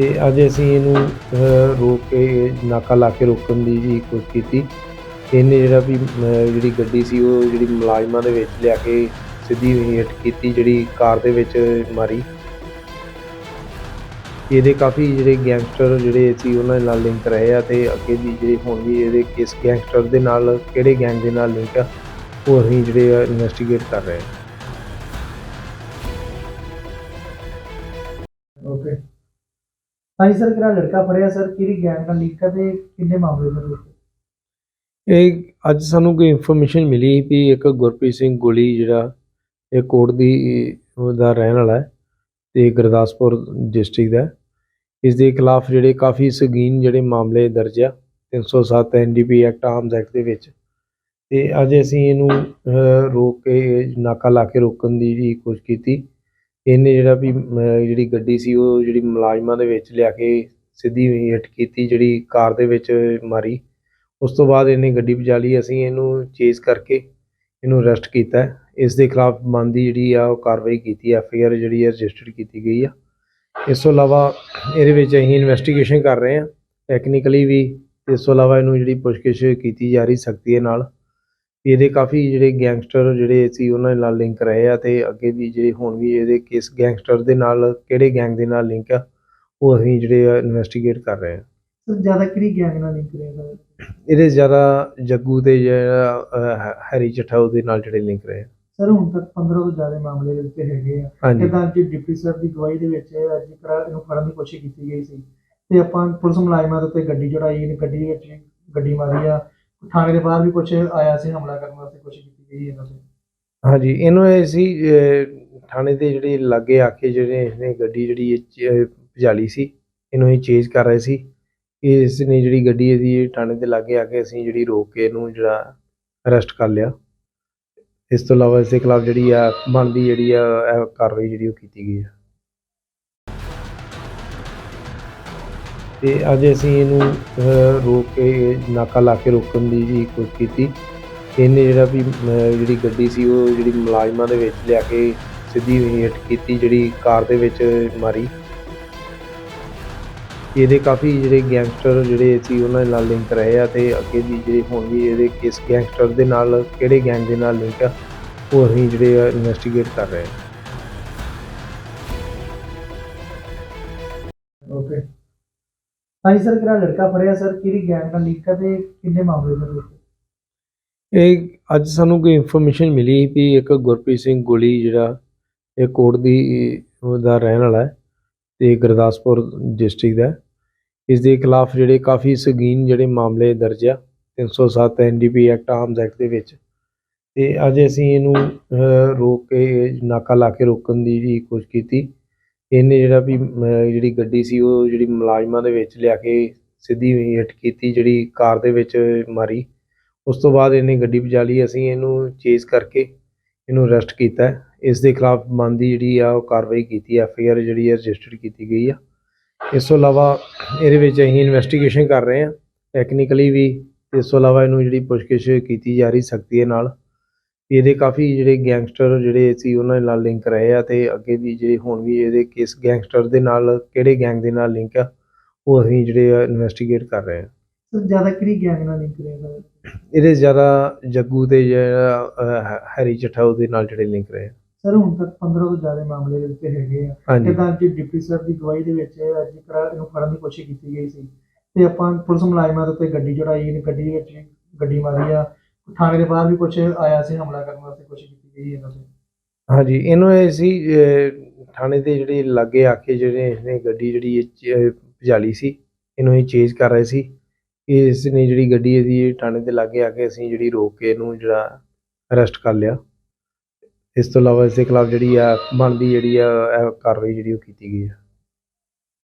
ਤੇ ਅੱਜ ਅਸੀਂ ਇਹਨੂੰ ਰੋਕ ਕੇ, ਨਾਕਾ ਲਾ ਕੇ ਰੋਕਣ ਦੀ ਜੀ ਕੋਸ਼ਿਸ਼ ਕੀਤੀ। ਤੇ ਇਹਨੇ ਜਿਹੜਾ ਵੀ ਜਿਹੜੀ ਗੱਡੀ ਸੀ, ਉਹ ਜਿਹੜੀ ਮੁਲਾਜ਼ਮਾਂ ਦੇ ਵਿੱਚ ਲਿਆ ਕੇ ਸਿੱਧੀ ਹਿੱਟ ਕੀਤੀ, ਜਿਹੜੀ ਕਾਰ ਦੇ ਵਿੱਚ ਮਾਰੀ। ਇਹਦੇ ਕਾਫੀ ਜਿਹੜੇ ਗੈਂਗਸਟਰ ਜਿਹੜੇ ਸੀ, ਉਹਨਾਂ ਦੇ ਨਾਲ ਲਿੰਕ ਰਹੇ ਆ ਤੇ ਅੱਗੇ ਵੀ ਜਿਹੜੇ ਹੁਣ ਵੀ ਇਹਦੇ ਕਿਸ ਗੈਂਗਸਟਰ ਦੇ ਨਾਲ, ਕਿਹੜੇ ਗੈਂਗ ਦੇ ਨਾਲ ਲਿੰਕ ਆ, ਉਹ ਅਸੀਂ ਜਿਹੜੇ ਇਨਵੈਸਟੀਗੇਟ ਕਰ ਰਹੇ ਹਾਂ ਓਕੇ ਹਾਂਜੀ ਸਰ ਕਿਹੜਾ ਲੜਕਾ ਫੜਿਆ ਸਰ? ਕਿਹੜੀ ਗੈਂਗ ਨਾਲ ਲਿੰਕ ਹੈ ਤੇ ਕਿੰਨੇ ਮਾਮਲੇ ਸਰ ਵਿੱਚ ਇਹ ਅੱਜ ਸਾਨੂੰ ਕੋਈ ਇਨਫੋਰਮੇਸ਼ਨ ਮਿਲੀ ਵੀ ਇੱਕ ਗੁਰਪ੍ਰੀਤ ਸਿੰਘ ਗੋਲੀ ਜਿਹੜਾ, ਇਹ ਕੋਟ ਦੀ ਦਾ ਰਹਿਣ ਵਾਲਾ ਹੈ ਤੇ ਗੁਰਦਾਸਪੁਰ ਡਿਸਟ੍ਰਿਕਟ ਦਾ ਇਸ ਦੇ ਖਿਲਾਫ ਜਿਹੜੇ ਕਾਫੀ ਸੰਗੀਨ ਜਿਹੜੇ ਮਾਮਲੇ ਦਰਜ ਆ 307 ਐਨਡੀਪੀ ਐਕਟ ਆਰਮਸ ਐਕਟ ਦੇ ਵਿੱਚ। ਤੇ ਅੱਜ ਅਸੀਂ ਇਹਨੂੰ ਰੋਕ ਕੇ ਨਾਕਾ ਲਾ ਕੇ ਰੋਕਣ ਦੀ ਜਿਹੜੀ ਕੋਸ਼ਿਸ਼ ਕੀਤੀ। ਇਹਨੇ ਜਿਹੜਾ ਵੀ ਅਹ, ਜਿਹੜੀ ਗੱਡੀ ਸੀ ਉਹ ਜਿਹੜੀ ਮੁਲਾਜ਼ਮਾਂ ਦੇ ਵਿੱਚ ਲਿਆ ਕੇ ਸਿੱਧੀ ਹਿੱਟ ਕੀਤੀ ਜਿਹੜੀ ਕਾਰ ਦੇ ਵਿੱਚ ਮਾਰੀ। ਉਸ ਤੋਂ ਬਾਅਦ ਇਹਨੇ ਗੱਡੀ ਭਜਾ ਲਈ ਅਸੀਂ ਇਹਨੂੰ ਚੇਸ ਕਰਕੇ ਇਹਨੂੰ ਅਰੈਸਟ ਕੀਤਾ। ਹੈ। ਇਸ ਦੇ ਖਿਲਾਫ ਬਣਦੀ ਜਿਹੜੀ ਆ ਉਹ ਕਾਰਵਾਈ ਕੀਤੀ ਐਫ ਆਈ ਆਰ ਜਿਹੜੀ ਹੈ ਰਜਿਸਟਰਡ ਕੀਤੀ ਗਈ ਆ। ਇਸ ਤੋਂ ਇਲਾਵਾ ਇਹਦੇ ਵਿੱਚ ਅਸੀਂ ਇਨਵੈਸਟੀਗੇਸ਼ਨ ਕਰ ਰਹੇ ਹਾਂ ਟੈਕਨੀਕਲੀ ਵੀ ਇਸ ਤੋਂ ਇਲਾਵਾ ਇਹਨੂੰ ਜਿਹੜੀ ਪੁੱਛਗਿੱਛ ਕੀਤੀ ਜਾ ਰਹੀ ਸਖਤੀ ਦੇ ਨਾਲ। ਇਹਦੇ ਕਾਫੀ ਜਿਹੜੇ ਗੈਂਗਸਟਰ ਜਿਹੜੇ ਸੀ ਉਹਨਾਂ ਦੇ ਨਾਲ ਲਿੰਕ ਰਹੇ ਆ ਤੇ ਅੱਗੇ ਵੀ ਜਿਹੜੇ ਹੁਣ ਵੀ ਇਹਦੇ ਕਿਸ ਗੈਂਗਸਟਰ ਦੇ ਨਾਲ ਕਿਹੜੇ ਗੈਂਗ ਦੇ ਨਾਲ ਲਿੰਕ ਆ ਉਹ ਅਸੀਂ ਜਿਹੜੇ ਇਨਵੈਸਟੀਗੇਟ ਕਰ ਰਹੇ ਸਰ ਜ਼ਿਆਦਾ ਕਿਹੜੀ ਗੈਂਗ ਨਾਲ ਲਿੰਕ ਰਿਹਾ ਸਰ? ਇਹਦੇ ਜ਼ਿਆਦਾ ਜੱਗੂ ਤੇ ਜਿਹੜਾ ਹਰੀ ਚੱਠਾ ਉਹਦੇ ਨਾਲ ਜਿਹੜੇ ਲਿੰਕ ਰਹੇ ਆ। ਸਰ ਹੁਣ ਤੱਕ 15 ਤੋਂ ਜ਼ਿਆਦਾ ਮਾਮਲੇ ਦੇ ਉੱਤੇ ਹੈਗੇ ਆ। ਜਿੱਦਾਂ ਕਿ ਡਿਪਟੀ ਸਰ ਦੀ ਗਵਾਹੀ ਦੇ ਵਿੱਚ ਅੱਜ ਕਰਾ ਇਹਨੂੰ ਫੜਨ ਦੀ ਕੋਸ਼ਿਸ਼ ਕੀਤੀ ਗਈ ਸੀ। ਤੇ ਆਪਾਂ ਪੁਲਿਸ ਮੁਲਾਜ਼ਮਾਂ ਦੇ ਉੱਤੇ ਗੱਡੀ ਚੜਾਈ ਇਹਨੇ ਗੱਡੀ ਵਿੱਚ ਗੱਡੀ ਮਾਰੀ ਆ। ਥਾਣੇ ਦੇ ਬਾਹਰ ਵੀ ਕੁਝ ਆਇਆ ਸੀ ਹਮਲਾ ਕਰਨ ਵਾਸਤੇ ਕੋਸ਼ਿਸ਼ ਕੀਤੀ ਗਈ ਇਹਨਾਂ ਤੇ? ਹਾਂਜੀ ਇਹਨੂੰ ਇਹ ਸੀ ਅਹ, ਥਾਣੇ ਦੇ ਜਿਹੜੇ ਲਾਗੇ ਆ ਕੇ ਜਿਹੜੇ ਇਹਨੇ ਗੱਡੀ ਜਿਹੜੀ ਇਹ 'ਚ, ਅਹ, ਭਜਾਲੀ ਸੀ ਇਹਨੂੰ ਇਹ ਚੇਜ਼ ਕਰ ਰਹੇ ਸੀ। ਇਸ ਨੇ ਜਿਹੜੀ ਗੱਡੀ ਇਹਦੀ ਥਾਣੇ ਦੇ ਲਾਗੇ ਆ ਕੇ ਅਸੀਂ ਜਿਹੜੀ ਰੋਕ ਕੇ ਇਹਨੂੰ ਜਿਹੜਾ ਅਰੈਸਟ ਕਰ ਲਿਆ। ਇਸ ਤੋਂ ਇਲਾਵਾ ਇਸ ਦੇ ਖਿਲਾਫ ਜਿਹੜੀ ਆ ਬਣਦੀ ਜਿਹੜੀ ਆ ਇਹ ਕਾਰਵਾਈ ਜਿਹੜੀ ਉਹ ਕੀਤੀ ਗਈ ਹੈ ਤੇ ਅੱਜ ਅਸੀਂ ਇਹਨੂੰ ਰੋਕ ਕੇ, ਨਾਕਾ ਲਾ ਕੇ ਰੋਕਣ ਦੀ ਜੀ ਕੋਸ਼ਿਸ਼ ਕੀਤੀ। ਇਹਨੇ ਜਿਹੜਾ ਵੀ ਜਿਹੜੀ ਗੱਡੀ ਸੀ, ਉਹ ਜਿਹੜੀ ਮੁਲਾਜ਼ਮਾਂ ਦੇ ਵਿੱਚ ਲਿਆ ਕੇ ਸਿੱਧੀ ਹਿੱਟ ਕੀਤੀ, ਜਿਹੜੀ ਕਾਰ ਦੇ ਵਿੱਚ ਮਾਰੀ। ਇਹਦੇ ਕਾਫੀ ਜਿਹੜੇ ਗੈਂਗਸਟਰ ਜਿਹੜੇ ਸੀ, ਉਹਨਾਂ ਦੇ ਨਾਲ ਲਿੰਕ ਰਹੇ ਆ ਤੇ ਅੱਗੇ ਵੀ ਜਿਹੜੇ ਹੁਣ ਵੀ ਇਹਦੇ ਕਿਸ ਗੈਂਗਸਟਰ ਦੇ ਨਾਲ, ਕਿਹੜੇ ਗੈਂਗ ਦੇ ਨਾਲ ਲਿੰਕ ਆ, ਉਹ ਅਸੀਂ ਜਿਹੜੇ ਇਨਵੈਸਟੀਗੇਟ ਕਰ ਰਹੇ ਹਾਂ ਓਕੇ ਹਾਂਜੀ ਸਰ ਕਿਹੜਾ ਲੜਕਾ ਫੜਿਆ ਸਰ? ਕਿਹੜੀ ਗੈਂਗ ਨਾਲ ਲਿੰਕ ਹੈ ਤੇ ਕਿੰਨੇ ਮਾਮਲੇ ਸਰ ਵਿੱਚ ਇਹ ਅੱਜ ਸਾਨੂੰ ਕੋਈ ਇਨਫੋਰਮੇਸ਼ਨ ਮਿਲੀ ਵੀ ਇੱਕ ਗੁਰਪ੍ਰੀਤ ਸਿੰਘ ਗੋਲੀ ਜਿਹੜਾ ਇਹ ਕੋਟ ਦੀ, ਦਾ ਰਹਿਣ ਵਾਲਾ ਹੈ ਤੇ ਗੁਰਦਾਸਪੁਰ ਡਿਸਟ੍ਰਿਕਟ ਦਾ ਇਸ ਦੇ ਖਿਲਾਫ ਜਿਹੜੇ ਕਾਫੀ ਸੰਗੀਨ ਜਿਹੜੇ ਮਾਮਲੇ ਦਰਜ ਆ 307 ਐਨਡੀਪੀ ਐਕਟ, ਆਰਮਸ ਐਕਟ ਦੇ ਵਿੱਚ। ਤੇ ਅੱਜ ਅਸੀਂ ਇਹਨੂੰ ਰੋਕ ਕੇ ਨਾਕਾ ਲਾ ਕੇ ਰੋਕਣ ਦੀ ਜੀ ਕੋਸ਼ਿਸ਼ ਕੀਤੀ। ਇਹਨੇ ਜਿਹੜਾ ਵੀ ਅਹ, ਜਿਹੜੀ ਗੱਡੀ ਸੀ ਉਹ ਜਿਹੜੀ ਮੁਲਾਜ਼ਮਾਂ ਦੇ ਵਿੱਚ ਲਿਆ ਕੇ ਸਿੱਧੀ ਹਿੱਟ ਕੀਤੀ ਜਿਹੜੀ ਕਾਰ ਦੇ ਵਿੱਚ ਮਾਰੀ। ਉਸ ਤੋਂ ਬਾਅਦ ਇਹਨੇ ਗੱਡੀ ਭਜਾ ਲਈ ਅਸੀਂ ਇਹਨੂੰ ਚੇਸ ਕਰਕੇ ਇਹਨੂੰ ਅਰੈਸਟ ਕੀਤਾ। ਇਸ ਦੇ ਖਿਲਾਫ ਬਣਦੀ ਜਿਹੜੀ ਆ ਉਹ ਕਾਰਵਾਈ ਕੀਤੀ ਐਫ ਆਈ ਆਰ ਜਿਹੜੀ ਹੈ ਰਜਿਸਟਰਡ ਕੀਤੀ ਗਈ ਆ। ਇਸ ਤੋਂ ਇਲਾਵਾ ਇਹਦੇ ਵਿੱਚ ਅਸੀਂ ਇਨਵੈਸਟੀਗੇਸ਼ਨ ਕਰ ਰਹੇ ਹਾਂ ਟੈਕਨੀਕਲੀ ਵੀ ਇਸ ਤੋਂ ਇਲਾਵਾ ਇਹਨੂੰ ਜਿਹੜੀ ਪੁੱਛਗਿੱਛ ਕੀਤੀ ਜਾ ਰਹੀ ਸਖਤੀ ਦੇ ਨਾਲ। ਇਹਦੇ ਕਾਫੀ ਜਿਹੜੇ ਗੈਂਗਸਟਰ ਜਿਹੜੇ ਸੀ ਉਹਨਾਂ ਦੇ ਨਾਲ ਲਿੰਕ ਰਹੇ ਆ ਤੇ ਅੱਗੇ ਵੀ ਜਿਹੜੇ ਹੁਣ ਵੀ ਇਹਦੇ ਕਿਸ ਗੈਂਗਸਟਰ ਦੇ ਨਾਲ ਕਿਹੜੇ ਗੈਂਗ ਦੇ ਨਾਲ ਲਿੰਕ ਆ ਉਹ ਅਸੀਂ ਜਿਹੜੇ ਇਨਵੈਸਟੀਗੇਟ ਕਰ ਰਹੇ ਹਾਂ ਸਰ ਜ਼ਿਆਦਾ ਕਿਹੜੀ ਗੈਂਗ ਨਾਲ ਲਿੰਕ ਰਿਹਾ ਇਹਦੇ ਜ਼ਿਆਦਾ ਜੱਗੂ ਤੇ ਜਿਹੜਾ ਹਰੀ ਚੱਠਾ ਉਹਦੇ ਨਾਲ ਜਿਹੜੇ ਲਿੰਕ ਰਹੇ ਆ। ਸਰ ਹੁਣ ਤੱਕ 15 ਤੋਂ ਜ਼ਿਆਦਾ ਮਾਮਲੇ ਦੇ ਉੱਤੇ ਹੈਗੇ ਆ। ਜਿੱਦਾਂ ਕਿ ਡਿਪਟੀ ਸਰ ਦੀ ਗਵਾਹੀ ਦੇ ਵਿੱਚ ਅੱਜ ਕਰਾ ਇਹਨੂੰ ਫੜਨ ਦੀ ਕੋਸ਼ਿਸ਼ ਕੀਤੀ ਗਈ ਸੀ। ਤੇ ਆਪਾਂ ਪੁਲਿਸ ਮੁਲਾਜ਼ਮਾਂ ਦੇ ਉੱਤੇ ਗੱਡੀ ਚੜਾਈ ਇਹਨੇ ਗੱਡੀ ਵਿੱਚ ਗੱਡੀ ਮਾਰੀ ਆ। ਥਾਣੇ ਦੇ ਬਾਹਰ ਵੀ ਕੁਝ ਆਇਆ ਸੀ ਹਮਲਾ ਕਰਨ ਵਾਸਤੇ ਕੋਸ਼ਿਸ਼ ਕੀਤੀ ਗਈ ਇਹਨਾਂ ਤੇ? ਹਾਂਜੀ ਇਹਨੂੰ ਇਹ ਸੀ ਅਹ, ਥਾਣੇ ਦੇ ਜਿਹੜੇ ਲਾਗੇ ਆ ਕੇ ਜਿਹੜੇ ਇਹਨੇ ਗੱਡੀ ਜਿਹੜੀ ਇਹ 'ਚ, ਅਹ, ਭਜਾਲੀ ਸੀ ਇਹਨੂੰ ਇਹ ਚੇਜ਼ ਕਰ ਰਹੇ ਸੀ। ਇਸ ਨੇ ਜਿਹੜੀ ਗੱਡੀ ਇਹਦੀ ਥਾਣੇ ਦੇ ਲਾਗੇ ਆ ਕੇ ਅਸੀਂ ਜਿਹੜੀ ਰੋਕ ਕੇ ਇਹਨੂੰ ਜਿਹੜਾ ਅਰੈਸਟ ਕਰ ਲਿਆ। ਇਸ ਤੋਂ ਇਲਾਵਾ ਇਸ ਦੇ ਖਿਲਾਫ ਜਿਹੜੀ ਆ ਬਣਦੀ ਜਿਹੜੀ ਆ ਇਹ ਕਾਰਵਾਈ ਜਿਹੜੀ ਉਹ ਕੀਤੀ ਗਈ ਹੈ